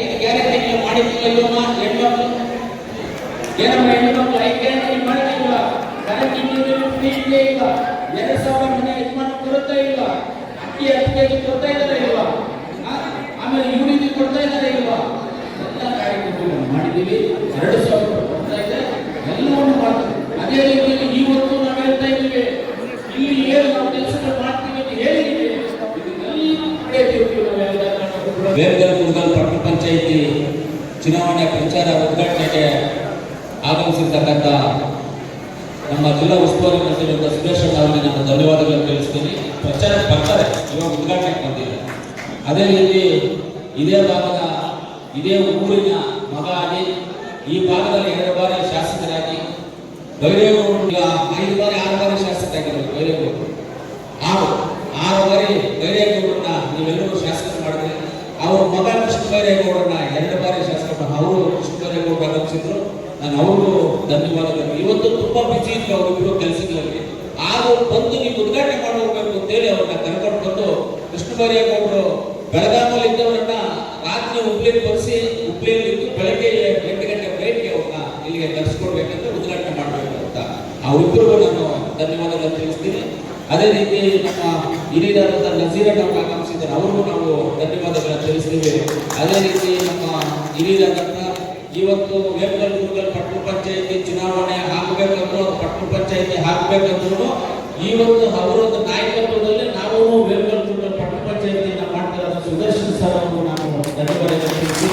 ಐದು ಗ್ಯಾರಂಟಿ ಮಾಡಿದ್ದಿಲ್ಲ ಇಲ್ಲಮ್ಮ ಹೆಣ್ಮಕ್ಳು? ಏನಮ್ಮ ಹೆಣ್ಮಕ್ಳು? ಐದು ಗ್ಯಾರಂಟಿ ಮಾಡಿದಿಲ್ಲ ಕರೆಂಟ್ ಇಂಜಿನಿಯರ್ ಫ್ರೀ ಇದೆ ಇಲ್ಲ. ಎರಡು ಸಾವಿರ ಮನೆ ಕೊಡ್ತಾ ಇಲ್ಲ. ಅಕ್ಕಿ ಹತ್ತು ಕೊಡ್ತಾ ಇದ್ದಾರೆ ಇಲ್ವಾ? ಆಮೇಲೆ ಯೂನಿಟಿ ಕೊಡ್ತಾ ಇದ್ದಾರೆ ಇಲ್ವಾ ಎಲ್ಲ ಕಾರ್ಯಕ್ರಮಗಳನ್ನು ಮಾಡಿದ್ದೀವಿ. ಎರಡು ಸಾವಿರ ಕೊಡ್ತಾ ಇದೆ. ಎಲ್ಲವನ್ನು ಮಾಡ್ತೀವಿ. ಅದೇ ರೀತಿಯಲ್ಲಿ ಇವತ್ತು ನಾವು ಹೇಳ್ತಾ ಇದ್ದೀವಿ. ಇಲ್ಲಿ ಏನು ನಾವು ಕೆಲಸಗಳು ಮಾಡ್ತೀವಿ ಅಂತ ಹೇಳಿದ್ದೀವಿ. ಇದನ್ನೆಲ್ಲ ನಡೆಯುತ್ತೀವಿ ನಾವೆಲ್ಲ ಕಾರಣಗಳು. ಬೇರ್ಗಲ್ ಮುರುಗಲ್ ಪಟ್ಟಣ ಪಂಚಾಯಿತಿ ಚುನಾವಣೆ ಪ್ರಚಾರ ಉದ್ಘಾಟನೆಗೆ ಆಗಮಿಸಿರ್ತಕ್ಕಂಥ ನಮ್ಮ ಜಿಲ್ಲಾ ಉಸ್ತುವಾರಿ ಮಂತ್ರಿಯಾದ ಸುರೇಶ್ ಅವರಿಗೆ ನಾನು ಧನ್ಯವಾದಗಳನ್ನು ತಿಳಿಸ್ತೀನಿ. ಪ್ರಚಾರ ಬರ್ತಾರೆ. ಇವಾಗ ಉದ್ಘಾಟನೆಗೆ ಬಂದಿದೆ ಅದೇ ರೀತಿ ಇದೇ ಭಾಗದ, ಇದೇ ಊರಿನ ಮಗ ಆಗಿ ಈ ಭಾಗದಲ್ಲಿ ಎರಡು ಬಾರಿ ಶಾಸಕರಾಗಿ ಬೈರೇಗೌಡ ಐದು ಬಾರಿ, ಆರು ಬಾರಿ ಶಾಸಕರಾಗಿದ್ದಾರೆ ಬೈರೇಗೌಡರು ಆರು ಆರು ಬಾರಿ ಬೈರೇಗೌಡರನ್ನ ನೀವೆಲ್ಲರೂ ಶಾಸಕರು ಮಾಡಿದ್ರೆ, ಅವ್ರ ಮಗ ಕೃಷ್ಣ ಬೈರೇಗೌಡರನ್ನ ಎರಡು ಬಾರಿ ಶಾಸಕರನ್ನ ಅವರು ಕೃಷ್ಣರೇಗೌಡ ಆಗಮಿಸಿದ್ರು ನಾನು ಅವರು ಧನ್ಯವಾದಗಳು. ಇವತ್ತು ತುಂಬಾ ಬಿಸಿ ಇತ್ತು ಅವರಿಬ್ಬರು ಕೆಲಸಗಳಲ್ಲಿ ಆಗ ಬಂದು ನೀವು ಉದ್ಘಾಟನೆ ಮಾಡಬೇಕು ಅಂತೇಳಿ ಅವ್ರನ್ನ ಕರ್ಕೊಂಡು ಬಂದು ಕೃಷ್ಣ ಬೈರೇಗೌಡರು ಬೆಳಗಾಮಲ್ಲಿ ಇದ್ದವರನ್ನ ರಾತ್ರಿ ಹುಬ್ಳಿಗೆ ಬರೆಸಿ ಹುಬ್ಳಿಯಲ್ಲಿ ಇದ್ದು ಬೆಳಗ್ಗೆ ಎಂಟು ಗಂಟೆ ಫ್ಲೈಟ್ಗೆ ಅವ್ರನ್ನ ಇಲ್ಲಿಗೆ ತರಿಸ್ಕೊಡ್ಬೇಕಂತ ಉದ್ಘಾಟನೆ ಮಾಡಬೇಕು ಅಂತ. ಅವರಿಬ್ಬರಿಗೂ ನಾನು ಧನ್ಯವಾದಗಳನ್ನು ತಿಳಿಸ್ತೀನಿ. ಅದೇ ರೀತಿ ನಮ್ಮ ಹಿರಿಯರಾದಂಥ ನಜೀರಣ್ಣ ಅವರು ಆಗಮಿಸಿದ್ದಾರೆ. ಅವ್ರಿಗೂ ನಾವು ಧನ್ಯವಾದಗಳನ್ನು ತಿಳಿಸ್ತೀವಿ. ಅದೇ ರೀತಿ ನಮ್ಮ ಹಿರಿಯರಾದಂಥ ಇವತ್ತು ವೇಮಗಲ್ ಮುರುಗಲ್ ಪಟ್ಟಣ ಪಂಚಾಯತಿ ಚುನಾವಣೆ ಹಾಕಬೇಕಂದ್ರು ಅವ್ರು ಪಟ್ಟಣ ಪಂಚಾಯತಿ ಹಾಕಬೇಕಂದ್ರು ಇವತ್ತು ಅವರೊಂದು ನಾಯಕತ್ವದಲ್ಲಿ ನಾವು ವೇಮಗಲ್ ಮುರುಗಲ್ ಪಟ್ಟಣ ಪಂಚಾಯತಿಯನ್ನ ಮಾಡ್ತಾ ಸುದರ್ಶನ್ ಸರ್ ಅವರು ನಾನು ಧನ್ಯವಾದಗಳನ್ನು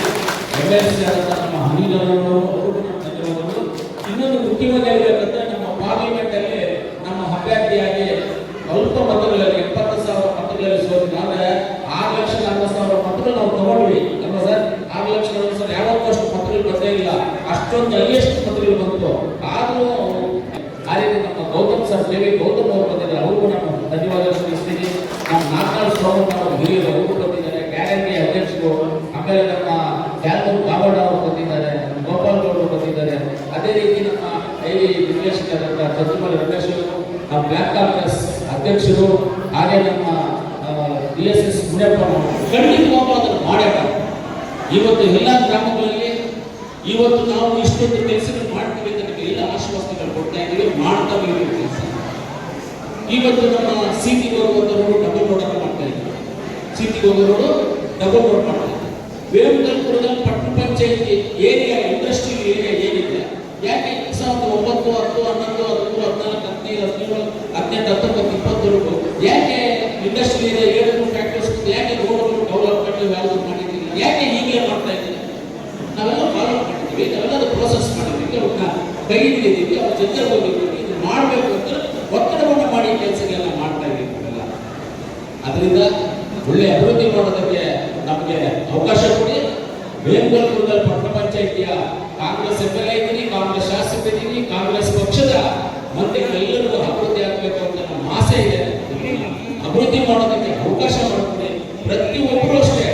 ಎಂ ಎಲ್ ಸಿ ನಮ್ಮ ಹನಿಲವರು ಅವ್ರಿಗೂ ನಾನು ಧನ್ಯವಾದಗಳು. ಇನ್ನೊಂದು ಮುಖ್ಯವಾಗಿ ಹೇಳ್ಬೇಕಂದ್ರೆ ನಮ್ಮ ಪಾರ್ಲಿಮೆಂಟ್ ಅಲ್ಲಿ ನಮ್ಮ ಅಭ್ಯರ್ಥಿಯಾಗಿ ಅಲ್ಪ ಮತಗಳಲ್ಲಿ ಎಪ್ಪತ್ತು ಸಾವಿರ ಮತಗಳಲ್ಲಿ ಸೋತಿದ್ದಾರೆ ಆರು ಲಕ್ಷ ನಲವತ್ತು ಸಾವಿರ ಮತಗಳು ನಾವು ತಗೊಂಡ್ವಿ. ಅಲ್ವಾ ಸರ್? ಆರು ಲಕ್ಷ ನಲವತ್ತು ಸಾವಿರ ಯಾವತ್ತೂ ಅಷ್ಟು ಮತಗಳು ಇಲ್ಲ. ಅಷ್ಟೊಂದು ಹೈಯೆಸ್ಟ್ ಮತಗಳು ಬಂತು ಆದರೂ ಆ ರೀತಿ ನಮ್ಮ ಗೌತಮ್ ಸರ್ ದೇವಿ ಗೌತಮ್ ಅವರು ಬಂದಿದ್ದಾರೆ. ಅವ್ರಿಗೂ ನಾನು ಧನ್ಯವಾದ ತಿಳಿಸ್ತೀನಿ. ನಮ್ಮ ನಾಲ್ಕು ಸೋಮಣ್ಣ ಅವರು ಹಿರಿಯರು ಅವರು ಬಂದಿದ್ದಾರೆ. ಗ್ಯಾರಂಟಿ ಅಧ್ಯಕ್ಷರು, ಆಮೇಲೆ ನಮ್ಮ ಕ್ಯಾಲ್ಮೂರು ಕಾವಡ ಅವರು ಬಂದಿದ್ದಾರೆ. ಗೋಪಾಲ್ ಅವರು ಬಂದಿದ್ದಾರೆ. ಅದೇ ರೀತಿ ನಮ್ಮ ಐ ನಿರ್ದೇಶಕರಾದಂಥ ಅಂತ ರಮೇಶ್ ಅವರು, ನಮ್ಮ ಬ್ಲಾಕ್ ಕಾಂಗ್ರೆಸ್ ಅಧ್ಯಕ್ಷರು ಹಾಗೆ ನಮ್ಮ ಡಿ ಎಸ್ ಎಸ್ ಮುನಿಯಪ್ಪ ಖಂಡಿತವಾಗ್ಲೂ ಅದನ್ನು ಮಾಡ್ಯಾರ ಇವತ್ತು ಎಲ್ಲ ಗ್ರಾಮಗಳಲ್ಲಿ ಇವತ್ತು ನಾವು ಇಷ್ಟೊಂದು ಕೆಲಸಗಳು ಮಾಡ್ತೀವಿ ಅಂತ ನಿಮಗೆ ಎಲ್ಲ ಆಶ್ವಾಸನೆಗಳು ಕೊಡ್ತಾ ಇದ್ದೀವಿ. ಮಾಡ್ತಾ ಇದ್ದೀವಿ ಕೆಲಸ ಇವತ್ತು ನಮ್ಮ ಸಿಟಿ ಹೋಗುವಂಥವರು ಡಬಲ್ ರೋಡ್ ಮಾಡ್ತಾ ಇದ್ದಾರೆ. ಸಿಟಿ ಹೋಗೋರು ಡಬಲ್ ರೋಡ್ ಮಾಡ್ತಾ ಇದ್ದಾರೆ. ವೇಮಕಲ್ಪುರದಲ್ಲಿ ಪಟ್ಟಣ ಪಂಚಾಯತಿ ಏರಿಯಾ ಇಂಡಸ್ಟ್ರಿಯಲ್ ಏರಿಯಾ ಹದಿನೆಂಟು ಹತ್ತೊಂಬತ್ತು ಯಾಕೆ ಇಂಡಸ್ಟ್ರಿ ಏರಿಯಾ ಏಳು ಫ್ಯಾಕ್ಟರ್ಸ್ ಯಾಕೆ ರೋಡ್ಗಳು ಡೆವಲಪ್ಮೆಂಟ್ ಯಾವುದು ಮಾಡಿದ್ದೀವಿ? ಯಾಕೆ ಹೀಗೆ ಮಾಡ್ತಾ ಇದ್ದೀವಿ? ನಾವೆಲ್ಲ ಫಾಲೋ ಮಾಡಿದ್ದೀವಿ ನಾವೆಲ್ಲ ಪ್ರೋಸೆಸ್ ಮಾಡಿದ್ದೀವಿ ಅವ್ರನ್ನ ಕೈ ಹಿಡಿದಿದ್ದೀವಿ, ಅವ್ರ ಜೊತೆ ಹೋಗಿದ್ದೀವಿ. ಇದು ಮಾಡಬೇಕು ಅಂತ ಒತ್ತಡವನ್ನು ಮಾಡಿ ಕೆಲಸಗಳೆಲ್ಲ ಮಾಡ್ತಾ ಇದ್ದೀವಿ ನಾವೆಲ್ಲ ಅದರಿಂದ ಒಳ್ಳೆ ಅಭಿವೃದ್ಧಿ ಮಾಡೋದಕ್ಕೆ ನಮಗೆ ಅವಕಾಶ ಕೊಡಿ. ವೇಮಗಲ್ಪುರದಲ್ಲಿ ಪಟ್ಟಣ ಪಂಚಾಯಿತಿಯ ಕಾಂಗ್ರೆಸ್ ಎಂ ಎಲ್ ಎ ಇದ್ದೀನಿ, ಕಾಂಗ್ರೆಸ್ ಶಾಸಕರಿದ್ದೀನಿ ಕಾಂಗ್ರೆಸ್ ಪಕ್ಷದ ಮಂತ್ರಿಗಳೆಲ್ಲರಿಗೂ ಅಭಿವೃದ್ಧಿ ಆಗಬೇಕು ಅಂತ ನಮ್ಮ ಆಸೆ ಇದೆ ಅಭಿವೃದ್ಧಿ ಮಾಡೋದಕ್ಕೆ ಅವಕಾಶ ಮಾಡಿಕೊಡಿ ಪ್ರತಿಯೊಬ್ಬರು ಅಷ್ಟೇ.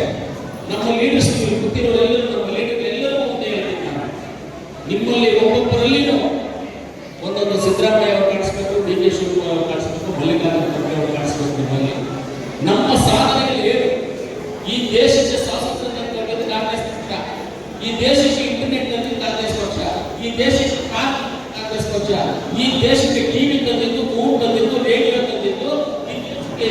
ನಮ್ಮ ಲೀಡರ್ಸ್ ಗೊತ್ತಿರೋರೆಲ್ಲರೂ, ನಮ್ಮ ಲೀಡರ್ ಎಲ್ಲರೂ ಒಂದೇ ಹೇಳ್ತೀನಿ ನಿಮ್ಮಲ್ಲಿ ಒಬ್ಬೊಬ್ಬರಲ್ಲಿ ಒಂದೊಂದು ಸಿದ್ದರಾಮಯ್ಯ ಅವರು ಕಾಣಿಸ್ಬೇಕು, ಡಿ ಕೆ ಶಿವಕುಮಾರ್ ಅವರು ಕಾಣಿಸ್ಬೇಕು, ಮಲ್ಲಿಕಾರ್ಜುನ ಖರ್ಗೆ ಅವರು ಕಾಣಿಸ್ಬೇಕು ನಿಮ್ಮಲ್ಲಿ. ನಮ್ಮ ಸಾಧನೆಗಳು ಏನು? ಈ ದೇಶದ ಸ್ವಾತಂತ್ರ್ಯ ಕಾಂಗ್ರೆಸ್ ಪಕ್ಷ ಈ ದೇಶಕ್ಕೆ ಇಂಟರ್ನೆಟ್ ತಂದಿದ್ದು ಕಾಂಗ್ರೆಸ್ ಪಕ್ಷ ಈ ದೇಶಕ್ಕೆ ಕಾಂಗ್ರೆಸ್ ಪಕ್ಷ ಈ ದೇಶಕ್ಕೆ ಟಿವಿ ತಂದಿದ್ದು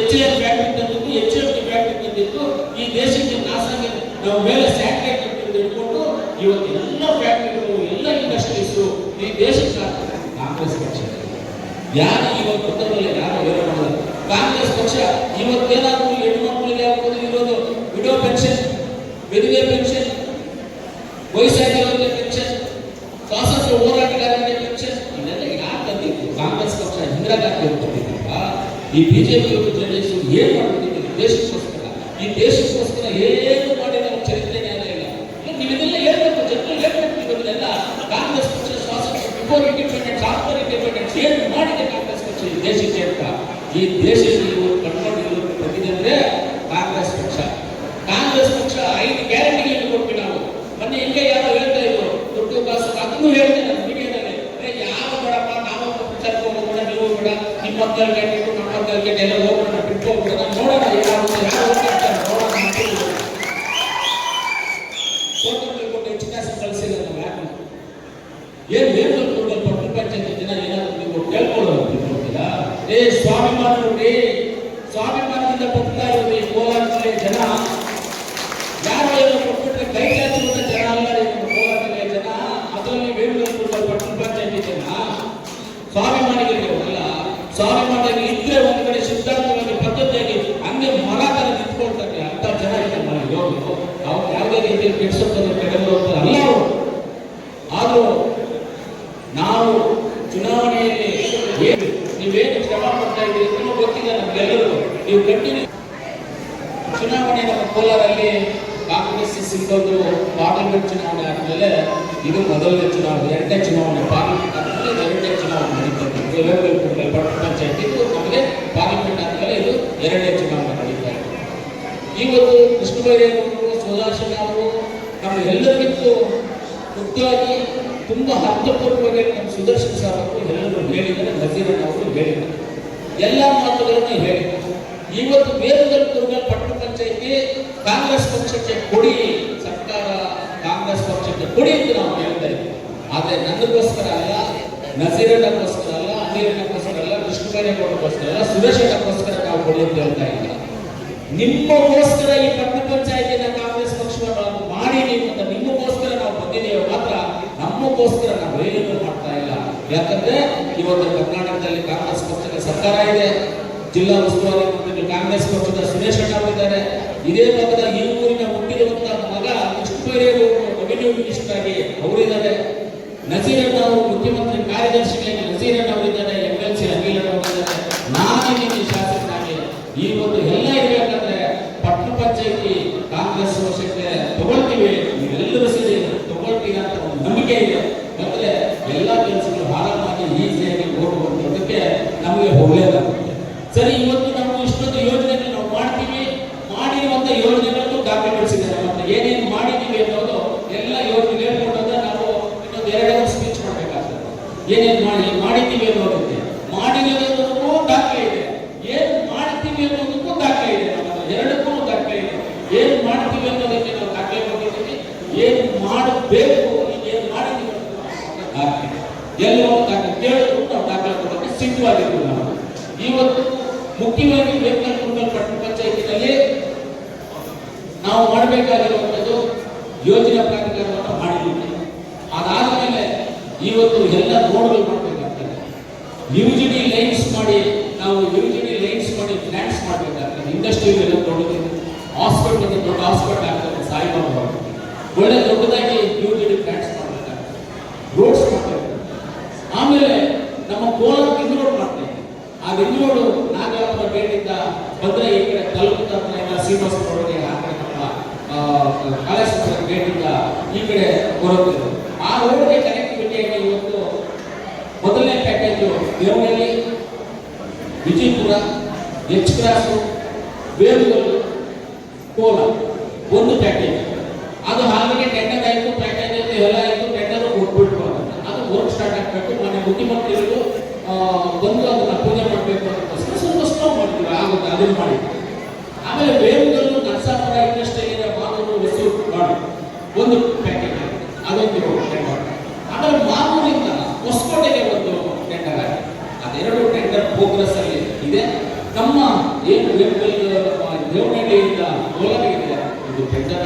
ಎಚ್ ಎಲ್ ಫ್ಯಾಕ್ಟ್ರಿ ತಂದಿದ್ದು ಎಚ್ ಎಫ್ ತಂದಿದ್ದು ಈ ದೇಶಕ್ಕೆ ನಾಸಾಗಿ ನಾವು ಮೇಲೆ ಸ್ಯಾಟಲೈಟ್ ಹಿಡ್ಕೊಂಡು ಇವತ್ತು ಎಲ್ಲ ಫ್ಯಾಕ್ಟ್ರಿಗಳು ಎಲ್ಲ ಇಂಡಸ್ಟ್ರೀಸು ಈ ದೇಶಕ್ಕೆ ಕಾಂಗ್ರೆಸ್ ಪಕ್ಷ. ಯಾರು ಇವಾಗ ಗೊತ್ತಲ್ಲ ಯಾರು ಬೇರೆ ಕಾಂಗ್ರೆಸ್ ಪಕ್ಷ ಇವತ್ತೇನಾದ್ರೂ ಹೆಣ್ಮಕ್ಳಿಗೆ ಯಾವುದು ಇರೋದು ವಿಡೋ ಪೆನ್ಷನ್ ವಿಧವೆ ಪೆನ್ಷನ್, ವಯಸ್ಸಾಗಿರೋರಿಗೆ ಪೆನ್ಷನ್, ಸ್ವಾತಂತ್ರ್ಯ ಹೋರಾಟಗಾರರಿಗೆ ಪೆನ್ಷನ್, ಇದೆಲ್ಲ ಯಾರು ತಂದಿತ್ತು ಕಾಂಗ್ರೆಸ್ ಪಕ್ಷ ಇಂದಿರಾ ಗಾಂಧಿ ಅವರು ಈ ಬಿಜೆಪಿ ಅವರು ಏನ್ ಮಾಡ್ತಿದ್ದೀವಿ ದೇಶಕ್ಕೋಸ್ಕರ. ಈ ದೇಶಕ್ಕೋಸ್ಕರ ಏನು ಮಾಡಿದ ಚರಿತ್ರೆ ಜ್ಞಾನ ಇಲ್ಲ. ನೀವು ಇದೆಲ್ಲ ಹೇಳ್ಬೇಕು, ಜನರು ಹೇಳ್ಬೇಕು ಇವನ್ನೆಲ್ಲ ಕಾಂಗ್ರೆಸ್ ಪಕ್ಷ ಸ್ವಾತಂತ್ರ್ಯ ಬಿಫೋರ್ ಇಂಡಿಪೆಂಡೆನ್ಸ್ ಆಫ್ಟರ್ ಇಂಡಿಪೆಂಡೆನ್ಸ್ ಏನು ಮಾಡಿದೆ ಕಾಂಗ್ರೆಸ್ ಪಕ್ಷ. ಈ ದೇಶಕ್ಕೆ ಅಂತ. ಈ ದೇಶದಲ್ಲಿ ಇವರು ಕಟ್ಕೊಂಡಿರೋ ಬಂದಿದೆ ಕಾಂಗ್ರೆಸ್ ಪಕ್ಷ. ಕಾಂಗ್ರೆಸ್ ಪಕ್ಷ ಐದು ಗ್ಯಾರಂಟಿಗಳನ್ನು ಕೊಟ್ವಿ ನಾವು. ಮೊನ್ನೆ ಹಿಂಗೆ ಯಾರು ಹೇಳ್ತಾ ಇದ್ರು, ದುಡ್ಡು ಕಾಸು ಅದನ್ನು ಹೇಳ್ತೇನೆ ನಾನು ಮೀಡಿಯಾದಲ್ಲಿ ಯಾರು ಬೇಡಪ್ಪ ನಾವು ಪ್ರಚಾರಕ್ಕೆ ಹೋಗೋಣ ನೀವು ಬೇಡ. ನಿಮ್ಮ ಗಂಟೆ ನಮ್ಮ ಗಂಟೆ ಎಲ್ಲ ಹೋಗೋಣ ಏನ್ ಏನ್ ಕೊಟ್ಟು ಕೊಟ್ಟು ಪಂಚಾಯತ್ ದಿನ ಏನಾದ್ರು ನೀವು ಕೇಳ್ಕೊಳ್ಳೋದು ಕೊಡ್ತೀರಾ ಏ ಸ್ವಾಭಿಮಾನರು ಸ್ವಾಭಿಮಾನದಿಂದ ಬರ್ತಾ ಇರೋದು ಈ ಕೋಲಾರ ಜನ ಯಾವುದೇ ಕೆಡಿಸೋದನ್ನು ಅಲ್ಲ ಅವರು. ಆದ್ರೂ ನಾವು ಚುನಾವಣೆಯಲ್ಲಿ ಏನು ನೀವೇನು ಶ್ರಮ ಪಡ್ತಾ ಇದ್ದೀರಿ ತುಂಬ ಗೊತ್ತಿದೆ ನಮಗೆಲ್ಲರೂ ನೀವು ಕಂಟಿನ್ಯೂ ಚುನಾವಣೆ ನಮ್ಮ ಕೋಲಾರಲ್ಲಿ ಕಾಂಗ್ರೆಸ್ ಸಿಕ್ಕೋದು ಪಾರ್ಲಿಮೆಂಟ್ ಚುನಾವಣೆ ಆದ್ಮೇಲೆ ಇದು ಮೊದಲನೇ ಚುನಾವಣೆ, ಎರಡನೇ ಚುನಾವಣೆ, ಪಾರ್ಲಿಮೆಂಟ್ ಆದ್ಮೇಲೆ ಇದು ಎರಡನೇ ಚುನಾವಣೆ ಲೋಕಲ್ ಪಟ್ಟಣ ಪಂಚಾಯತ್ ಇದು ನಮಗೆ ಪಾರ್ಲಿಮೆಂಟ್ ಆದ್ಮೇಲೆ ಇದು ಎರಡನೇ ಚುನಾವಣೆ ನಡೀತಾ ಇದೆ ಇವತ್ತು ಕೃಷ್ಣ ಸುಧಾಶನ್ ನಮ್ಮ ಎಲ್ಲರಿಗೂ ಮುಖ್ಯವಾಗಿ ತುಂಬ ಅರ್ಥಪೂರ್ವವಾಗಿ ನಮ್ಮ ಸುದರ್ಶನ್ ಸರ್ ಅವರು ಎಲ್ಲರೂ ಹೇಳಿದ್ದಾರೆ, ನಜೀರಣ್ಣ ಅವರು ಹೇಳಿದ್ದಾರೆ. ಎಲ್ಲ ಮಾತುಗಳನ್ನು ಹೇಳಿದ್ದಾರೆ. ಇವತ್ತು ಬೇರೆ ದುರ್ಗಲ್ ಪಟ್ಟಣ ಪಂಚಾಯಿತಿ ಕಾಂಗ್ರೆಸ್ ಪಕ್ಷಕ್ಕೆ ಕೊಡಿ, ಸರ್ಕಾರ ಕಾಂಗ್ರೆಸ್ ಪಕ್ಷಕ್ಕೆ ಕೊಡಿ ಅಂತ ನಾವು ಹೇಳ್ತಾ ಇದ್ದೀವಿ. ಆದರೆ ನನಗೋಸ್ಕರ ಅಲ್ಲ, ನಜೀರಣ್ಣಗೋಸ್ಕರ ಅಲ್ಲ ಅಮೀರಣ್ಣಗೋಸ್ಕರ ಅಲ್ಲ ಕೃಷ್ಣ ಬೈರೇಗೌಡರಿಗೋಸ್ಕರ ಅಲ್ಲ ಸುರೇಶಣ್ಣಗೋಸ್ಕರ ನಾವು ಕೊಡಿ ಅಂತ ಹೇಳ್ತಾ ಇದ್ದೀವಿ. ನಿಮ್ಮಗೋಸ್ಕರ ಈ ಪಟ್ಟಣ ಪಂಚಾಯತಿನ ಕಾಂಗ್ರೆಸ್ ಪಕ್ಷವನ್ನು ಮಾಡಿ ನೀವು ಅಂತ ನಿಮ್ಮಗೋಸ್ಕರ ನಾವು ಬಂದಿದ್ದೇವೆ ಮಾತ್ರ ನಮ್ಮಗೋಸ್ಕರ ನಾವು ಏನೂ ಮಾಡ್ತಾ ಇಲ್ಲ ಯಾಕಂದ್ರೆ ಇವತ್ತು ಕರ್ನಾಟಕದಲ್ಲಿ ಕಾಂಗ್ರೆಸ್ ಪಕ್ಷದ ಸರ್ಕಾರ ಇದೆ. ಜಿಲ್ಲಾ ಉಸ್ತುವಾರಿ ಮಂತ್ರಿ ಕಾಂಗ್ರೆಸ್ ಪಕ್ಷದ ಸುರೇಶ್ ಅವರಿದ್ದಾರೆ ಇದೇ ಭಾಗದ ಈ ಊರಿನ ಹುಟ್ಟಿರುವಂತಹ ಮಗ ಕೃಷ್ಣಬೈರೇಗೌಡರು ರೆವಿನ್ಯೂ ಮಿನಿಸ್ಟರ್ ಆಗಿ ಅವರಿದ್ದಾರೆ. ನಜೀರಣ್ಣ ಅವರು ಮುಖ್ಯಮಂತ್ರಿ ಕಾರ್ಯದರ್ಶಿಗಳಾಗಿ ನಜೀರಣ್ಣ ಅವರಿದ್ದಾರೆ ಎಂ ಎಲ್ ಸಿ ಅನಿಲ್ ಅಣ್ಣ ಅವರಿದ್ದಾರೆ ನಾನಿದ್ದೀನಿ ಶಾಸಕನಾಗಿ ಈ ಒಂದು ಎಲ್ಲ ಇರಬೇಕಾದ್ರೆ ಪಟ್ಟಣ ಪಂಚಾಯತಿ ಕಾಂಗ್ರೆಸ್ ವಶಕ್ಕೆ ತಗೊಳ್ತೀವಿ ನೀವೆಲ್ಲರೂ ಸೇರಿ ತಗೊಳ್ತೀರಾ ಅಂತ ಒಂದು ನಂಬಿಕೆ ಇದೆ ಮತ್ತೆ ಎಲ್ಲ ಕೆಲಸಗಳು ಆರಾಮಾಗಿ ಈಸಿಯಾಗಿ ಓಟ್ ಬರೋದಕ್ಕೆ ನಮಗೆ ಒಳ್ಳೆಯದಾಗುತ್ತೆ ಸರಿ ಇವತ್ತು ನಾವು ಇಷ್ಟೊಂದು ಯೋಜನೆಗಳು ನಾವು ಮಾಡ್ತೀವಿ ಮಾಡಿರುವಂತ ಯೋಜನೆಗಳನ್ನು ಡಾಕ್ಯುಮೆಂಟ್ಸ್ ಇದೆ ನಮ್ಮ ಹತ್ರ ಏನೇನು ಮಾಡಿದ್ದೀವಿ ಅನ್ನೋದು ಎಲ್ಲ ಯೋಜನೆ ಹೇಳ್ಕೊಂಡಾಗ ನಾವು ಇನ್ನೊಂದು ಎರಡು ಸ್ಪೀಚ್ ಮಾಡಬೇಕಾಗ್ತದೆ ಏನೇನು ಮಾಡಿ ಮಾಡಿದ್ದೀವಿ ಅನ್ನೋದಕ್ಕೆ ಮಾಡಿರೋದಕ್ಕೂ ದಾಖಲೆ ಇದೆ ಏನು ಮಾಡ್ತೀವಿ ಅನ್ನೋದಕ್ಕೂ ದಾಖಲೆ ಇದೆ ನಮ್ಮ ಹತ್ರ ಎರಡಕ್ಕೂ ದಾಖಲೆ ಇದೆ ಏನು ಮಾಡ್ತೀವಿ ಅನ್ನೋದಕ್ಕೆ ನಾವು ದಾಖಲೆ ಕೊಟ್ಟಿದ್ದೀವಿ ಏನು ಮಾಡಬೇಕು ಈಗ ಏನು ಮಾಡಿದ್ದೀವಿ ಅನ್ನೋದಕ್ಕೆ ದಾಖಲೆ ಎಲ್ಲೋ ದಾಖಲೆ ಕೇಳಿದ್ರು ನಾವು ದಾಖಲೆ ಕೊಡೋಕ್ಕೆ ಸಿದ್ಧವಾಗಿರ್ತೀವಿ ನಾವು ಇವತ್ತು ಮುಖ್ಯವಾಗಿ ಬೇಕಾದ ಪಟ್ಟಣ ಪಂಚಾಯಿತಿನಲ್ಲಿ ನಾವು ಮಾಡಬೇಕಾಗಿರುವಂಥದ್ದು ಯೋಜನಾ ಪ್ರಾಧಿಕಾರವನ್ನು ಮಾಡಿದ್ದೀವಿ ಅದಾದ್ಮೇಲೆ ಇವತ್ತು ಎಲ್ಲ ರೋಡ್ಗಳು ಮಾಡಬೇಕಾಗ್ತದೆ. ಯು ಜಿ ಡಿ ಲೈನ್ಸ್ ಮಾಡಿ, ನಾವು ಯು ಜಿ ಡಿ ಲೈನ್ಸ್ ಮಾಡಿ ಫಿನಾನ್ಸ್ ಮಾಡಬೇಕಾಗ್ತದೆ. ಇಂಡಸ್ಟ್ರಿಗಳೆಲ್ಲ ದೊಡ್ಡದು, ಹಾಸ್ಪಿಟಲ್, ದೊಡ್ಡ ಹಾಸ್ಪಿಟಲ್ ಆಗ್ತದೆ, ಸಾಯಿಬಾಬಾ. ಒಳ್ಳೆ ದೊಡ್ಡದಾಗಿ ಯು ಜಿ ಡಿ ಫಿನಾನ್ಸ್ ಮಾಡಬೇಕಾಗ್ತದೆ ರೋಡ್ಸ್ ಮಾಡಬೇಕು ಆಮೇಲೆ ನಮ್ಮ ಕೋಲಾರ ರಿಂಗ್ ರೋಡ್ ಮಾಡ್ತೇವೆ ಆ ರಿಂಗ್ ರೋಡ್ ನಾಗರಾಪುರ ಗೇಟಿಂದ ಬಂದ್ರೆ ಈ ಕಡೆ ತಲುಪುತ್ತ ಎಲ್ಲ ಶ್ರೀನಿವಾಸ ರೋಡ್ಗೆ ಆ ಕಡೆ ನಮ್ಮ ಕಾಲೇಶ್ವರ ಗೇಟಿಂದ ಈ ಕಡೆ ಬರುತ್ತೆ. ಆ ರೋಡ್ಗೆ ಕನೆಕ್ಟಿವಿಟಿಯಾಗಿ ಇವತ್ತು ಮೊದಲನೇ package Devanahalli, Vijayapura H cross Belur, Kola. ಒಂದು ಪ್ಯಾಕೇಜ್ ಅದು ಹಾಗೆ ಟೆಂಡರ್ ಆಯಿತು ಪ್ಯಾಕೇಜ್ ಆಯಿತು, ಎಲ್ಲ ಆಯಿತು ಟೆಂಡರ್ ಕೊಟ್ಬಿಟ್ರು ಅದು ವರ್ಕ್ ಸ್ಟಾರ್ಟ್ ಆಗಬೇಕು. ಮನೆ ಮುಖ್ಯಮಂತ್ರಿಗಳು ಬಂದು ಅದನ್ನು ಪೂಜೆ ಮಾಡಬೇಕು ಅಂತ ಸ್ವಲ್ಪ ಸ್ಟ್ರಾಂಗ್ ಮಾಡ್ತೀವಿ. ಆಗುತ್ತೆ ಅದನ್ನು ಮಾಡಿ. ಒಂದು ಪ್ಯಾಕೆಟ್ ಅದೊಂದು ಟೆಂಡರ್ ಅದರ ಮಾಮೂಲಿಂದ ಹೊಸಕೋಟೆಗೆ ಒಂದು ಟೆಂಡರ್ ಆಗಿದೆ. ಅದೆರಡು ಟೆಂಡರ್ ಪ್ರೋಗ್ರೆಸ್ ಅಲ್ಲಿ ಇದೆ. ನಮ್ಮ ಏನು ದೇವನಹಳ್ಳಿಯಿಂದ ಕೋಲಾರಿಗೆ ಇದು ಟೆಂಡರ್